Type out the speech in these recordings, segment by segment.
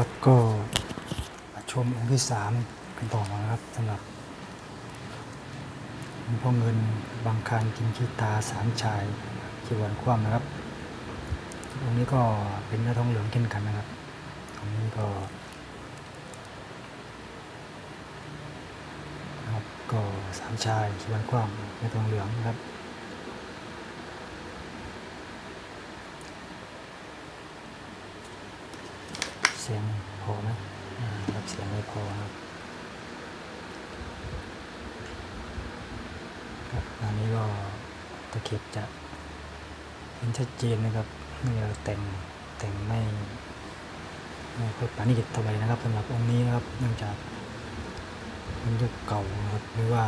ครับก็ชมองค์ที่สามกันต่อนะครับสำหรับหลวงพ่อเงินบางคารกินขี้ตาสามชายจีวรคว่ำนะครับองค์นี้ก็เป็นเนื้อทองเหลืองเช่นกันนะครับองค์นี้ก็ครับก็สามชายจีวรคว่ำเนื้อทองเหลืองนะครับ สียงพอไหมรับเสียงไม่พอครับครับอันนี้ก็ตะเข็บจะเห็นชัดเจนนะครับนี่เราแต่งแต่งไม่ไม่ค่อยปานีตเท่าไหร่นะครับสำหรับองค์นี้นะครับ เนื่องจากมันยุคเก่านะครับหรือว่า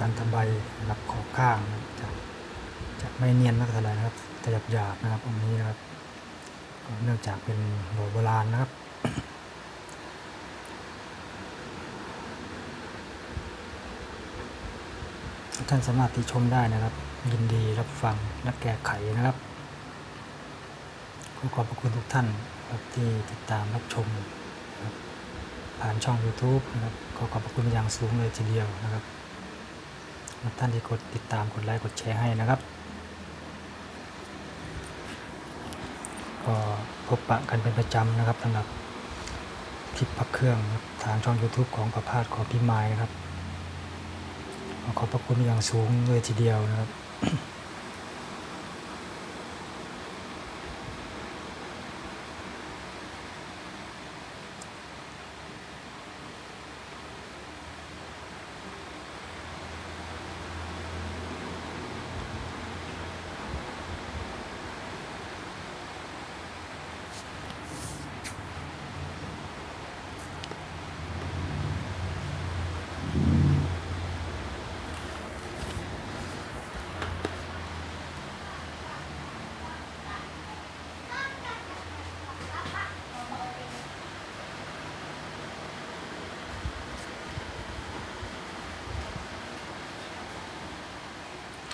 การทำใบนะครับขอบข้างนะครับจะจะไม่เนียนมากเท่าไหร่นะครับจะหยาบหยาบนะครับองนี้นะครับเนื่องจากเป็นโบโบราณนะครับท่านสามารถติชมได้นะครับ ยินดีรับฟังและแก้ไขนะครับขอขอบพระคุณทุกท่านครับที่ติดตามรับชมบผ่านช่อง YouTube นะครับขอขอบพระคุณอย่างสูงเลยทีเดียวนะครับ ท่านที่กดติดตามกดไลค์กดแชร์ให้นะครับก็พบปะกันเป็นประจำนะครับสำหรับคลิปพักเครื่องทางช่อง YouTube ของประพาสของพี่ไม้นะครับขอขอบพระคุณอย่างสูงเลยทีเดียวนะครับ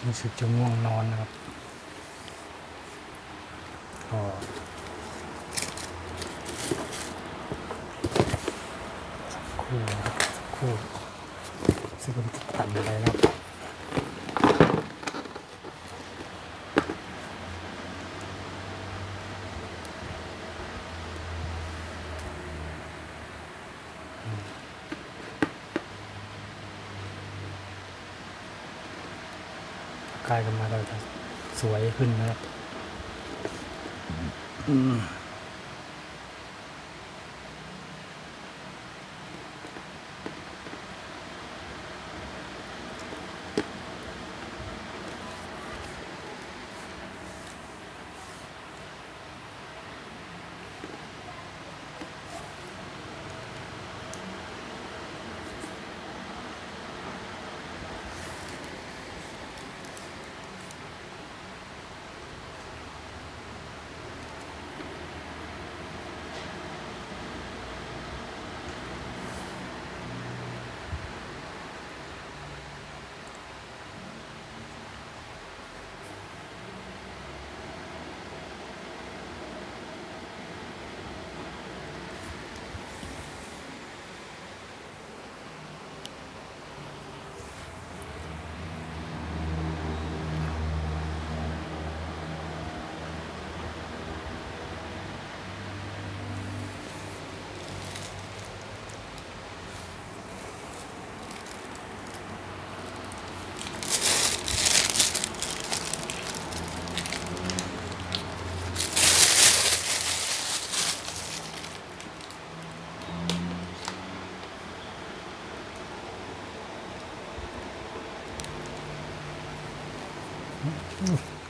รู้สึกจะง่วงนอนนะครับก็ครู่นะครับสักครู่ซึ่งมันตัดอะไรนะครับอืม กล้กันมาเราจะสวยขึ้นนะครับ อืม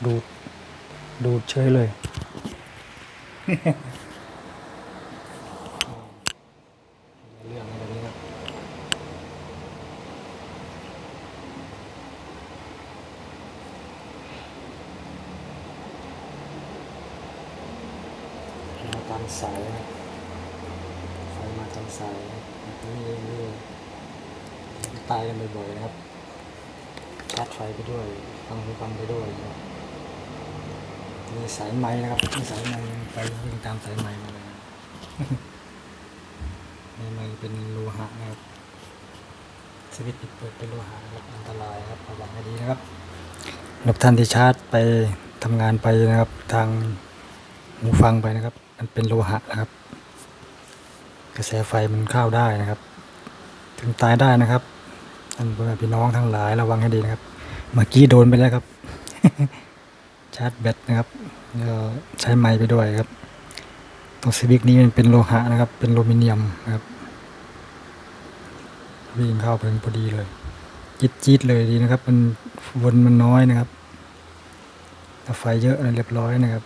ดูด ดูดเฉยเลย เรื่องอะไรนี้ครับมาตามสายไฟมาตามสายแบบนี้นี่ตายกันบ่อยๆนะครับ ชาร์จไฟไปด้วยฟังหูฟังไปด้วยนะครับมีสายไม้นะครับมีสายไม้ไปวิ่งตามสายไม้มาเลยในไม้เป็นโลหะนะครับสวิตช์ปิดเปิดเป็นโลหะนะครับอันตรายครับระวังให้ดีนะครับสำหรับท่านที่ชาร์จไปทำงานไปนะครับ ทางหูฟังไปนะครับ มันเป็นโลหะนะครับ กระแสไฟมันเข้าได้นะครับ ถึงตายได้นะครับ ท่านพี่น้องทั้งหลายระวังให้ดีนะครับ เมื่อกี้โดนไปแล้วครับ ชาร์จแบตนะครับแล้วก็ใช้ไม้ไปด้วยครับตรงสวิกนี้มันเป็นโลหะนะครับ เป็นโลมิเนียมนะครับ วิ่งเข้าไปพอดีเลยจิตจิตเลยดีนะครับ มันวนมันน้อยนะครับแต่ไฟเยอะเรียบร้อยนะครับ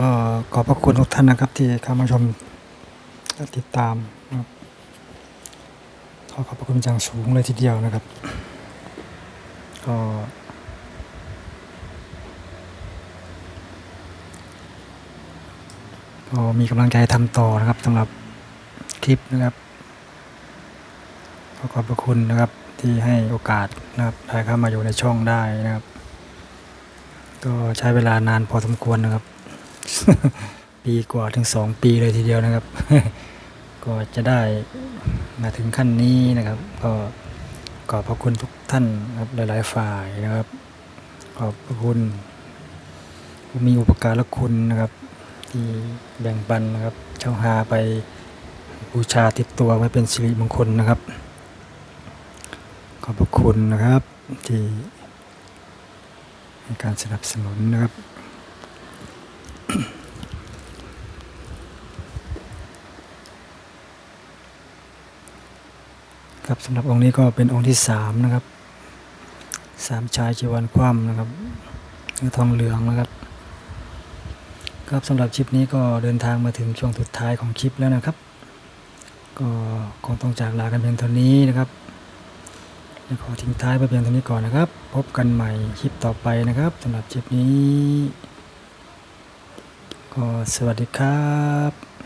ก็ขอบพระคุณทุกท่านนะครับ ที่เข้ามาชมและติดตาม อขอบพระคุณอย่างสูงเลยทีเดียวนะครับ ก็ก็มีกำลังใจทำต่อนะครับสำหรับคลิปนะครับ ขอขอบพระคุณนะครับที่ให้โอกาสนะครับได้เข้ามาอยู่ในช่องได้นะครับ ก็ใช้เวลานานพอสมควรนะครับ ปีกว่าถึงสองปีเลยทีเดียวนะครับ ก็จะได้ มาถึงขั้นนี้นะครับ ก็ขอบพระคุณทุกท่านครับหลาย ๆ ฝ่ายนะครับ ขอบพระคุณ มีอุปการะคุณนะครับ ที่แบ่งปันนะครับเจ้าหาไปบูชาติดตัวไว้เป็นสิริมงคลนะครับ ขอบพระคุณนะครับที่ให้การสนับสนุนนะครับ ครับสำหรับองค์นี้ก็เป็นองค์ที่สามนะครับสามชายจีวันคว่ำนะครับทองเหลืองนะครับ ครับสำหรับคลิปนี้ก็เดินทางมาถึงช่วงสุดท้ายของคลิปแล้วนะครับ ก็คงต้องจากลากันเพียงเท่านี้นะครับขอทิ้งท้ายไปเพียงเท่านี้ก่อนนะครับ พบกันใหม่คลิปต่อไปนะครับสำหรับคลิปนี้ ก็สวัสดีครับ